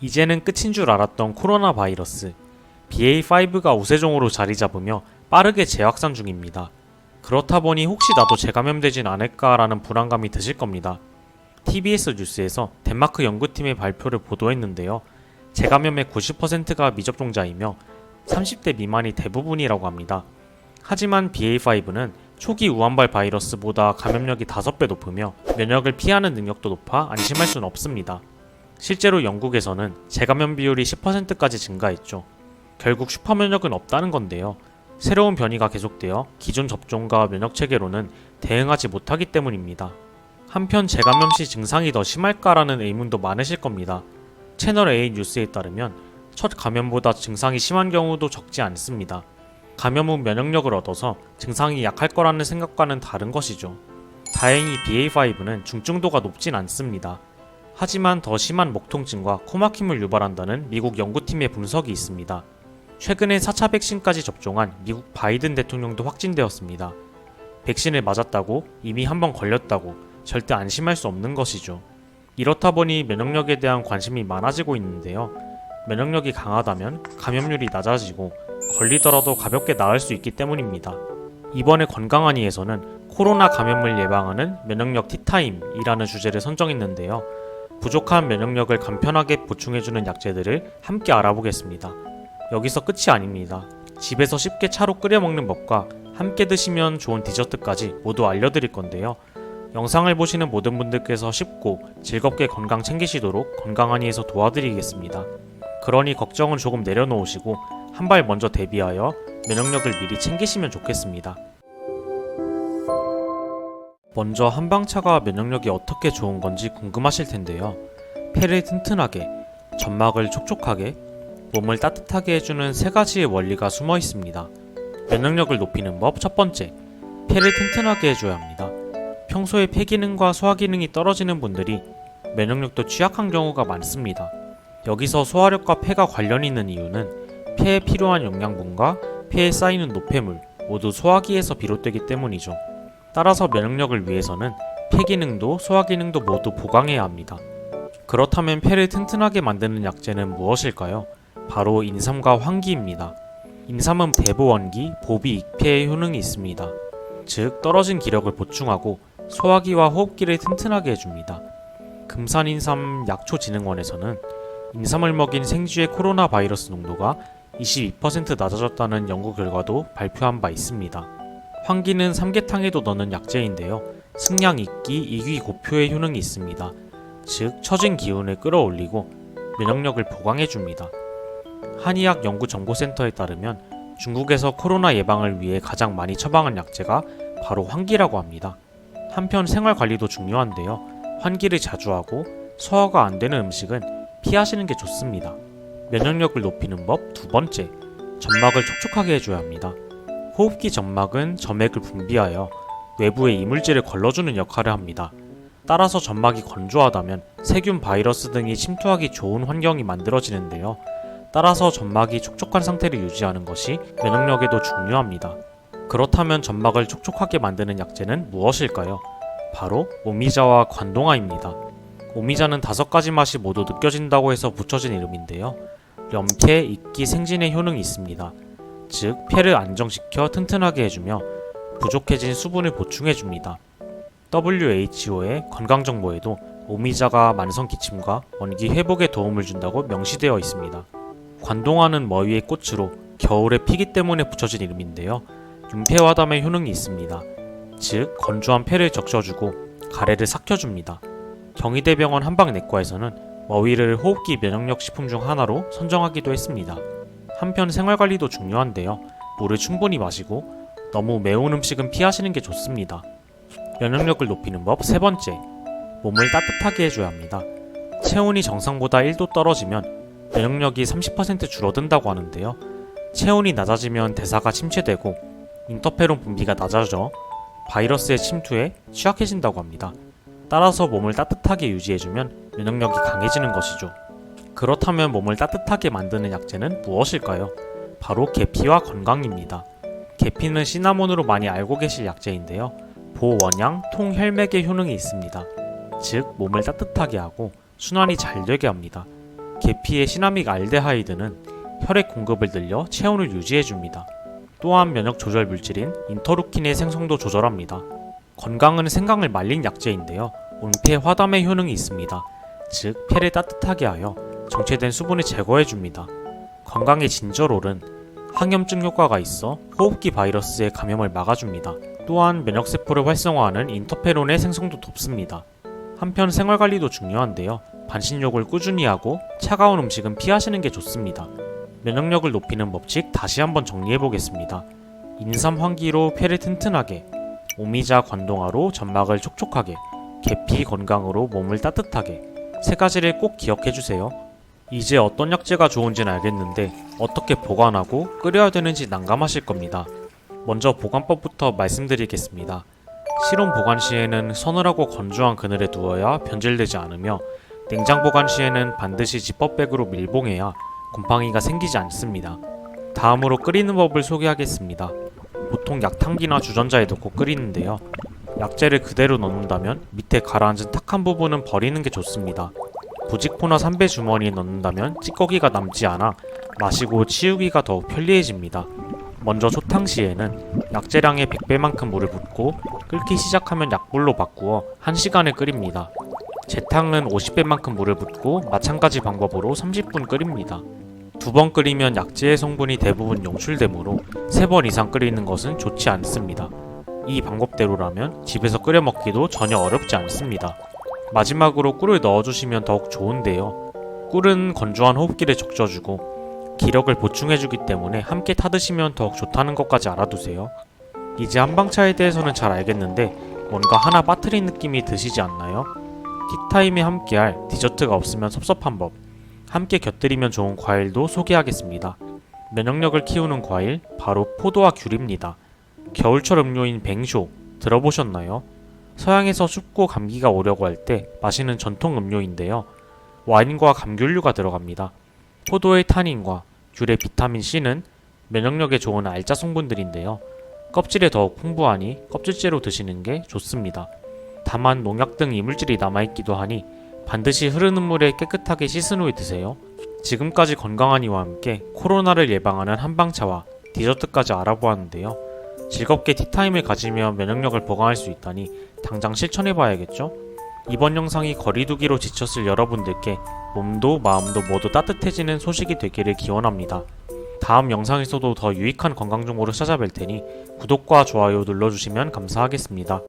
이제는 끝인 줄 알았던 코로나 바이러스. BA5가 우세종으로 자리 잡으며 빠르게 재확산 중입니다. 그렇다 보니 혹시 나도 재감염되진 않을까라는 불안감이 드실 겁니다. TBS 뉴스에서 덴마크 연구팀의 발표를 보도했는데요. 재감염의 90%가 미접종자이며 30대 미만이 대부분이라고 합니다. 하지만 BA5는 초기 우한발 바이러스보다 감염력이 5배 높으며 면역을 피하는 능력도 높아 안심할 수는 없습니다. 실제로 영국에서는 재감염 비율이 10%까지 증가했죠. 결국 슈퍼 면역은 없다는 건데요. 새로운 변이가 계속되어 기존 접종과 면역 체계로는 대응하지 못하기 때문입니다. 한편 재감염 시 증상이 더 심할까라는 의문도 많으실 겁니다. 채널 A 뉴스에 따르면 첫 감염보다 증상이 심한 경우도 적지 않습니다. 감염 후 면역력을 얻어서 증상이 약할 거라는 생각과는 다른 것이죠. 다행히 BA5는 중증도가 높진 않습니다. 하지만 더 심한 목 통증과 코막힘을 유발한다는 미국 연구팀의 분석이 있습니다. 최근에 4차 백신까지 접종한 미국 바이든 대통령도 확진되었습니다. 백신을 맞았다고 이미 한 번 걸렸다고 절대 안심할 수 없는 것이죠. 이렇다 보니 면역력에 대한 관심이 많아지고 있는데요. 면역력이 강하다면 감염률이 낮아지고 걸리더라도 가볍게 나을 수 있기 때문입니다. 이번에 건강한이에서는 코로나 감염을 예방하는 면역력 티타임이라는 주제를 선정했는데요. 부족한 면역력을 간편하게 보충해주는 약재들을 함께 알아보겠습니다. 여기서 끝이 아닙니다. 집에서 쉽게 차로 끓여 먹는 법과 함께 드시면 좋은 디저트까지 모두 알려드릴 건데요. 영상을 보시는 모든 분들께서 쉽고 즐겁게 건강 챙기시도록 건강한이에서 도와드리겠습니다. 그러니 걱정은 조금 내려놓으시고 한 발 먼저 대비하여 면역력을 미리 챙기시면 좋겠습니다. 먼저 한방차가 면역력이 어떻게 좋은 건지 궁금하실 텐데요. 폐를 튼튼하게, 점막을 촉촉하게, 몸을 따뜻하게 해주는 세 가지의 원리가 숨어 있습니다. 면역력을 높이는 법 첫 번째, 폐를 튼튼하게 해줘야 합니다. 평소에 폐 기능과 소화 기능이 떨어지는 분들이 면역력도 취약한 경우가 많습니다. 여기서 소화력과 폐가 관련이 있는 이유는 폐에 필요한 영양분과 폐에 쌓이는 노폐물 모두 소화기에서 비롯되기 때문이죠. 따라서 면역력을 위해서는 폐 기능도 소화 기능도 모두 보강해야 합니다. 그렇다면 폐를 튼튼하게 만드는 약재는 무엇일까요? 바로 인삼과 황기입니다. 인삼은 대보원기, 보비 익폐의 효능이 있습니다. 즉 떨어진 기력을 보충하고 소화기와 호흡기를 튼튼하게 해줍니다. 금산인삼 약초진흥원에서는 인삼을 먹인 생쥐의 코로나 바이러스 농도가 22% 낮아졌다는 연구 결과도 발표한 바 있습니다. 황기는 삼계탕에도 넣는 약재인데요. 승량 익기, 이귀 고표의 효능이 있습니다. 즉 처진 기운을 끌어올리고 면역력을 보강해 줍니다. 한의학 연구정보센터에 따르면 중국에서 코로나 예방을 위해 가장 많이 처방한 약재가 바로 환기라고 합니다. 한편 생활 관리도 중요한데요. 환기를 자주 하고 소화가 안 되는 음식은 피하시는 게 좋습니다. 면역력을 높이는 법 두 번째, 점막을 촉촉하게 해줘야 합니다. 호흡기 점막은 점액을 분비하여 외부에 이물질을 걸러주는 역할을 합니다. 따라서 점막이 건조하다면 세균, 바이러스 등이 침투하기 좋은 환경이 만들어지는데요. 따라서 점막이 촉촉한 상태를 유지하는 것이 면역력에도 중요합니다. 그렇다면 점막을 촉촉하게 만드는 약재는 무엇일까요? 바로 오미자와 관동아입니다. 오미자는 다섯 가지 맛이 모두 느껴진다고 해서 붙여진 이름인데요. 염폐, 익기, 생진의 효능이 있습니다. 즉, 폐를 안정시켜 튼튼하게 해주며 부족해진 수분을 보충해줍니다. WHO의 건강정보에도 오미자가 만성 기침과 원기 회복에 도움을 준다고 명시되어 있습니다. 관동화는 머위의 꽃으로 겨울에 피기 때문에 붙여진 이름인데요. 윤폐화담의 효능이 있습니다. 즉 건조한 폐를 적셔주고 가래를 삭혀줍니다. 경희대병원 한방내과에서는 머위를 호흡기 면역력 식품 중 하나로 선정하기도 했습니다. 한편 생활관리도 중요한데요. 물을 충분히 마시고 너무 매운 음식은 피하시는 게 좋습니다. 면역력을 높이는 법 세 번째, 몸을 따뜻하게 해줘야 합니다. 체온이 정상보다 1도 떨어지면 면역력이 30% 줄어든다고 하는데요. 체온이 낮아지면 대사가 침체되고 인터페론 분비가 낮아져 바이러스의 침투에 취약해진다고 합니다. 따라서 몸을 따뜻하게 유지해주면 면역력이 강해지는 것이죠. 그렇다면 몸을 따뜻하게 만드는 약재는 무엇일까요? 바로 계피와 건강입니다. 계피는 시나몬으로 많이 알고 계실 약재인데요. 보원양, 통혈맥의 효능이 있습니다. 즉, 몸을 따뜻하게 하고 순환이 잘 되게 합니다. 계피의 시나믹 알데하이드는 혈액 공급을 늘려 체온을 유지해줍니다. 또한 면역 조절 물질인 인터루킨의 생성도 조절합니다. 건강은 생강을 말린 약재인데요. 온폐 화담의 효능이 있습니다. 즉, 폐를 따뜻하게 하여 정체된 수분을 제거해줍니다. 건강의 진저롤은 항염증 효과가 있어 호흡기 바이러스의 감염을 막아줍니다. 또한 면역세포를 활성화하는 인터페론의 생성도 돕습니다. 한편 생활관리도 중요한데요. 반신욕을 꾸준히 하고 차가운 음식은 피하시는 게 좋습니다. 면역력을 높이는 법칙 다시 한번 정리해 보겠습니다. 인삼 환기로 폐를 튼튼하게, 오미자 관동화로 점막을 촉촉하게, 계피 건강으로 몸을 따뜻하게 세 가지를 꼭 기억해 주세요. 이제 어떤 약재가 좋은지는 알겠는데 어떻게 보관하고 끓여야 되는지 난감하실 겁니다. 먼저 보관법부터 말씀드리겠습니다. 실온 보관 시에는 서늘하고 건조한 그늘에 두어야 변질되지 않으며 냉장 보관 시에는 반드시 지퍼백으로 밀봉해야 곰팡이가 생기지 않습니다. 다음으로 끓이는 법을 소개하겠습니다. 보통 약탕기나 주전자에 넣고 끓이는데요. 약재를 그대로 넣는다면 밑에 가라앉은 탁한 부분은 버리는 게 좋습니다. 부직포나 삼배 주머니에 넣는다면 찌꺼기가 남지 않아 마시고 치우기가 더욱 편리해집니다. 먼저 초탕 시에는 약재량의 100배만큼 물을 붓고 끓기 시작하면 약불로 바꾸어 1시간을 끓입니다. 재탕은 50배만큼 물을 붓고 마찬가지 방법으로 30분 끓입니다. 두 번 끓이면 약재의 성분이 대부분 용출되므로 세 번 이상 끓이는 것은 좋지 않습니다. 이 방법대로라면 집에서 끓여 먹기도 전혀 어렵지 않습니다. 마지막으로 꿀을 넣어주시면 더욱 좋은데요. 꿀은 건조한 호흡기를 적셔주고 기력을 보충해주기 때문에 함께 타드시면 더욱 좋다는 것까지 알아두세요. 이제 한방차에 대해서는 잘 알겠는데 뭔가 하나 빠뜨린 느낌이 드시지 않나요? 티타임에 함께할 디저트가 없으면 섭섭한 법. 함께 곁들이면 좋은 과일도 소개하겠습니다. 면역력을 키우는 과일 바로 포도와 귤입니다. 겨울철 음료인 뱅쇼 들어보셨나요? 서양에서 춥고 감기가 오려고 할 때 마시는 전통 음료인데요. 와인과 감귤류가 들어갑니다. 포도의 타닌과 귤의 비타민 C는 면역력에 좋은 알짜 성분들인데요. 껍질에 더욱 풍부하니 껍질째로 드시는 게 좋습니다. 다만 농약 등 이물질이 남아있기도 하니 반드시 흐르는 물에 깨끗하게 씻은 후에 드세요. 지금까지 건강한 이와 함께 코로나를 예방하는 한방차와 디저트까지 알아보았는데요. 즐겁게 티타임을 가지며 면역력을 보강할 수 있다니 당장 실천해봐야겠죠? 이번 영상이 거리두기로 지쳤을 여러분들께 몸도 마음도 모두 따뜻해지는 소식이 되기를 기원합니다. 다음 영상에서도 더 유익한 건강 정보를 찾아뵐 테니 구독과 좋아요 눌러주시면 감사하겠습니다.